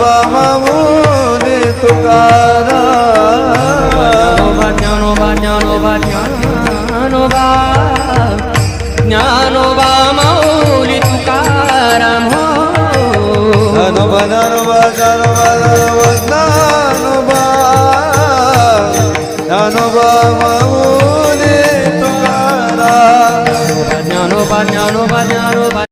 ba ma mu ni tu ca ra ba nya no ba nya no ba nya no ba nya no ba ma mu ni tu ca ra mo no ba na no ba ja no ba na no ba na no ba nya no ba ma mu ni tu ca ra nya no ba nya no ba nya no ba